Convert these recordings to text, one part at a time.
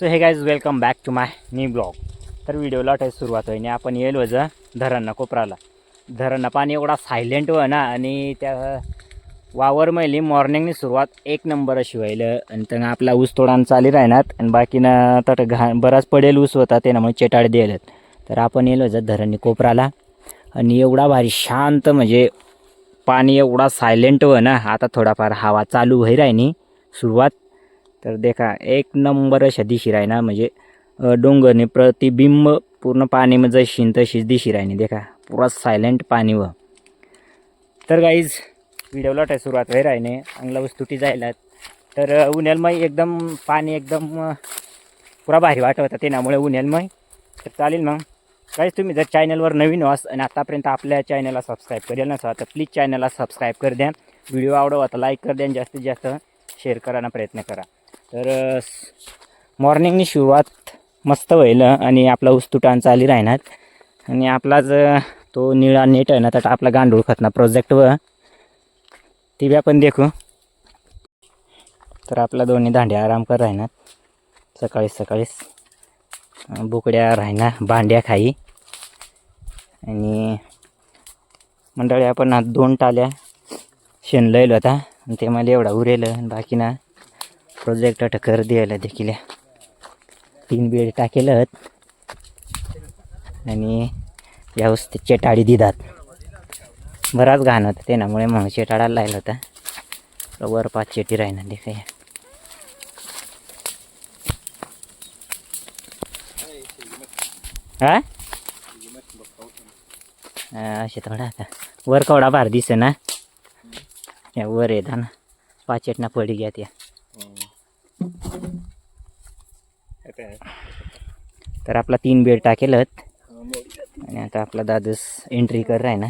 So hey guys welcome back to my नी blog तर व्हिडिओला वाटायला सुरुवात होईने. आपण येईल वजा धरणना कोपराला. धरणना पाणी एवढा सायलेंट व ना आणि त्या वावर मैली मॉर्निंगनी सुरुवात एक नंबर अशी व्हायला. आणि तर आपला ऊस तोडान चाली राहणार आणि बाकीनं तर घा बराच पडेल ऊस होता त्यामुळे चेटाळ द्यायला तर आपण येईल वजा धरणनी कोपराला. आणि एवढा भारी शांत म्हणजे पाणी एवढा सायलेंट व ना आता थोडाफार हवा चालू होई राहिनी सुरुवात तर देखा एक नंबर अशा दिशी राही ना म्हणजे डोंगरने प्रतिबिंब पूर्ण पाणीमध्ये जशी तशीच दिशी राहिनी देखा पुरा सायलेंट पाणी व. तर गाईज व्हिडिओला लाटाय सुरुवात होई राहिने चांगला वस्तुटी जायला तर उन्हालमय उन्हाळमय एकदम पाणी एकदम पुरा भारी वाटत होता त्यामुळे उन्हाळमय तर चालेल मग. काहीच तुम्ही जर चॅनलवर नवीन वास आणि आतापर्यंत आपल्या चॅनलला सबस्क्राईब करेल नसा तर प्लीज चॅनलला सबस्क्राईब कर द्या. व्हिडिओ आवडवा तर लाईक कर द्या जास्तीत जास्त शेअर करायला प्रयत्न करा. तर मॉर्निंगनी सुरुवात मस्त व्हायलं आणि आपला उस्तुटान चाली राहणार. आणि आपला जर तो निळा नेट आहे ना तर आपला गांडूळ खतना प्रोजेक्ट व ती पण आपण देखू. तर आपला दोन्ही दांड्या आराम कर राहणार. सकाळीच सकाळीच बुकड्या बोकड्या राहणार भांड्या खाई. आणि मंडळी आपण आज दोन टाल्या शेण लयलो होता आणि ते मला एवढा उरेल आणि बाकी ना प्रोजेक्ट टकर द्यायला देखील तीन बेड टाकेलत. आणि व्यवस्थित चेटाळी दिदात. बराच घाण होता त्यामुळे मग चेटाडाला लागला होता. वर पाच चेटी राहिना दे हा? असे थोडा आता. वर कवडा भार दिसे ना या वर येता ना पाचेटना पडी घ्या त्या. तर आपला तीन बेड टाकेलत. आणि आता आपला दादूस एंट्री कर राय ना.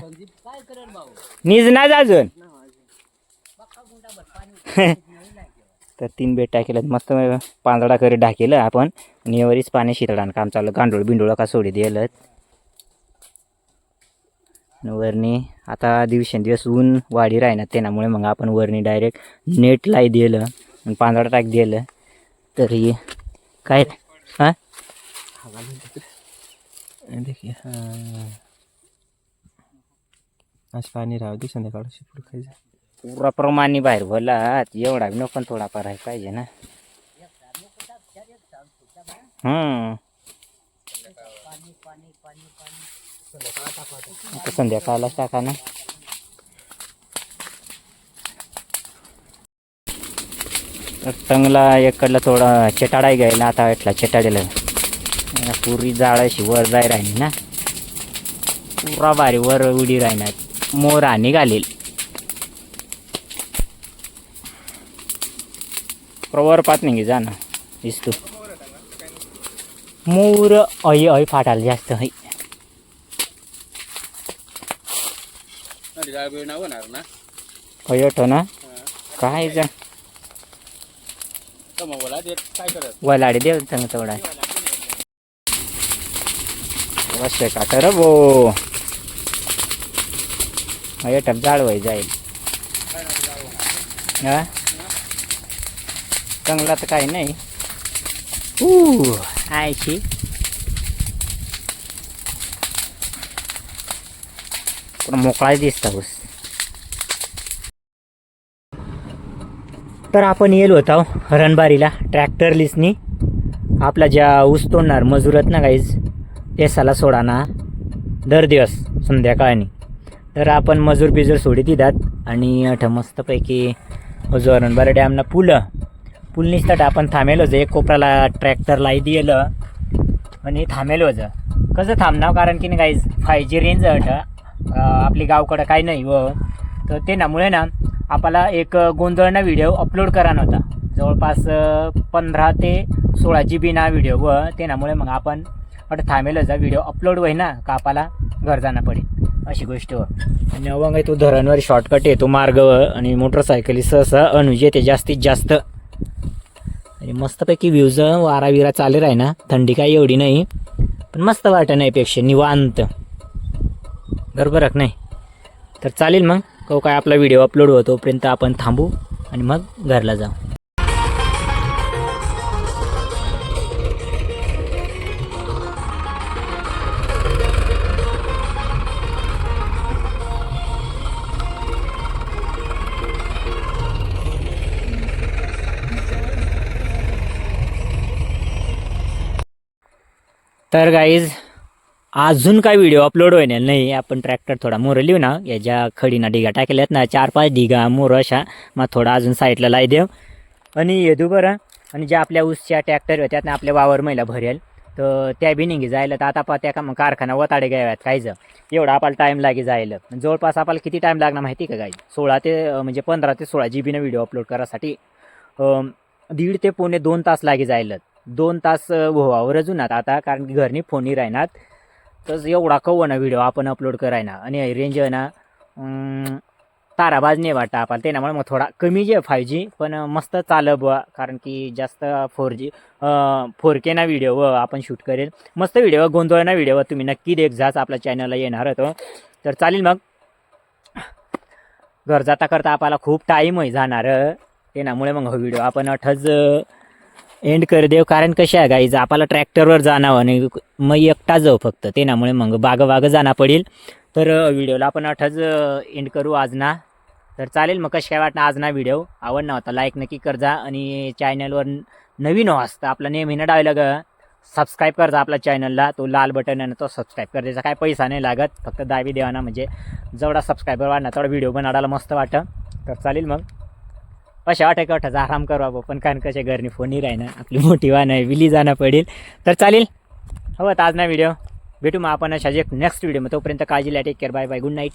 निज ना अजून तर तीन बेड टाकेलत. मस्त पांदडा करी टाकेलं आपण. आणि यावरीच पाणी शितळान काम चाललं. गांडूळ बिंडूळ का सोडी दिलत. आणि वरनी आता दिवसेंदिवस ऊन वाढी राहणार त्यामुळे मग आपण वरनी डायरेक्ट नेट लाई दिलं. आणि पांदडा टाक दिलं तरी काय हां? देखिए हाँ. आज पाणी राहू दे संध्याकाळशी पुढे खायचं. पुरा प्रमाणे बाहेर भरला एवढा बी नको थोडाफार आहे पाहिजे ना. हम्म. आता संध्याकाळला टाका ना. टंगला इकडला थोडा चेटाडाही घ्यायला आता वाटला चेटाडीला पुरी जाळाशी वर जाय राहिली ना. पुरा भारी वर उडी राहणार मोर आणि घालील प्रवर पात नाही जा ना दिसतो. मोर अय अय फाटायला जास्त है अयट ना. काय जा तर मग बोला ते काय करत वलाडी देव सांग तेवढा वश्य काटर बो अयट जाळ वय जाईल हा चांगला तर काही नाही ऊ आयशी पण मोकळा दिसता ऊस तर आपण येलो होता. रणबारीला ट्रॅक्टर लिसनी आपला ज्या ऊस तोडणार आहेत ना गाईज पेसाला सोडा ना दर दिवस संध्याकाळनी. तर आपण मजूर बिजूर सोडी दितात आणि अठ मस्तपैकी जो रणबारी डॅमना पुल. पूल निसतात आपण थांबेल होतं एक कोपराला ट्रॅक्टर लाई दिलं आणि थांबेलो होतं कसं थांबणार? कारण की नाही गाईज फाय जी रेंज अठ आपली गावकडं काही नाही व तर ते नामुळे ना आपला एक गोंधळना व्हिडिओ अपलोड करा नव्हता. जवळपास पंधरा ते सोळा जी बी ना व्हिडिओ व ते नामुळे मग आपण वाटतं थांबेल जा व्हिडिओ अपलोड होई ना का आपल्याला घर जाणं पडेल? अशी गोष्ट आणि अवंग तो धरणवर शॉर्टकट येतो मार्ग आणि मोटरसायकली सहसा अनुजे ते जास्तीत जास्त. आणि मस्तपैकी व्ह्यूज वारा विरा चालू आहे ना थंडी काही एवढी नाही पण मस्त वाटत नाही पेक्षा निवांत. बरोबर नाही? तर चालेल मग. तो काय आपला व्हिडिओ अपलोड होतो पर्यंत आपण थांबू आणि मग घरला जाऊ. तर गाईज अजून काय व्हिडिओ अपलोड होईल नाही आपण ट्रॅक्टर थोडा मोर लिहू ना. याच्या खडीना ढिगा टाकल्यात ना चार पाच ढिगा मोर अशा. मग थोडा अजून साईडला लाई देव. आणि येदू बरं. आणि ज्या आपल्या ऊसच्या ट्रॅक्टर होत्यात ना आपल्या वावर महिला भरेल. तर त्या बी निघी जायला. तर आता पा त्या का मग कारखाना वताडे घ्याव्यात काहीच एवढा आपल्याला टाईम लागे जायला. जवळपास आपल्याला किती टाईम लागणार माहिती का काही सोळा ते म्हणजे पंधरा ते सोळा जी बीनं व्हिडिओ अपलोड करायसाठी दीड ते पुणे दोन तास लागे जायला. दोन तास व्हावर अजून आता. कारण की घरनी फोनही राहणार. तर एवढा कव ना व्हिडिओ आपण अपलोड करायना आणि रेंज आहे ना ताराबाज नाही वाटतं आपल्याला. त्यामुळे मग थोडा कमी जे फाय जी पण मस्त चाल बुवा. कारण की जास्त फोर जी फोर के ना व्हिडिओ व आपण शूट करेल. मस्त व्हिडिओ गोंधळ ना व्हिडिओ तुम्ही नक्की देख जाच आपल्या चॅनलला येणार होतो तर चालेल मग. घर जाता करता आपल्याला खूप टाईमही जाणार त्यामुळे मग हा व्हिडिओ आपण ठज एंड कर देऊ कारण कसे आहे गाईज आपल्याला ट्रॅक्टरवर जाणं आणि मग एकटा जाऊ फक्त. त्यामुळे मग बाग बाग जाणं पडेल. तर व्हिडिओला आपण अठच एंड करू आज ना तर चालेल मग कसे काय वाटणं आज ना व्हिडिओ आवडला होता लाईक नक्की कर जा आणि चॅनलवर नवीन हो असतं आपला न डायलॉग सबस्क्राईब कर जा आपल्या चॅनलला तो लाल बटन आहे ना तो सबस्क्राईब कर. त्याचा काय पैसा नाही लागत. फक्त दावी देवाना म्हणजे जेवढा सबस्क्रायबर वाढणार तेवढा व्हिडिओ बनवायला मस्त वाटतं. तर चालेल मग. अशा वाटे का वाटायचं आराम करू पण कारण कशा घरनी फोनही राही ना आपली मोठी वाहन आहे विली जाणं पडेल. तर चालेल. हवं आज ना व्हिडिओ भेटू मग आपण अशा नेक्स्ट व्हिडिओ मग तोपर्यंत काळजीला take care bye bye good night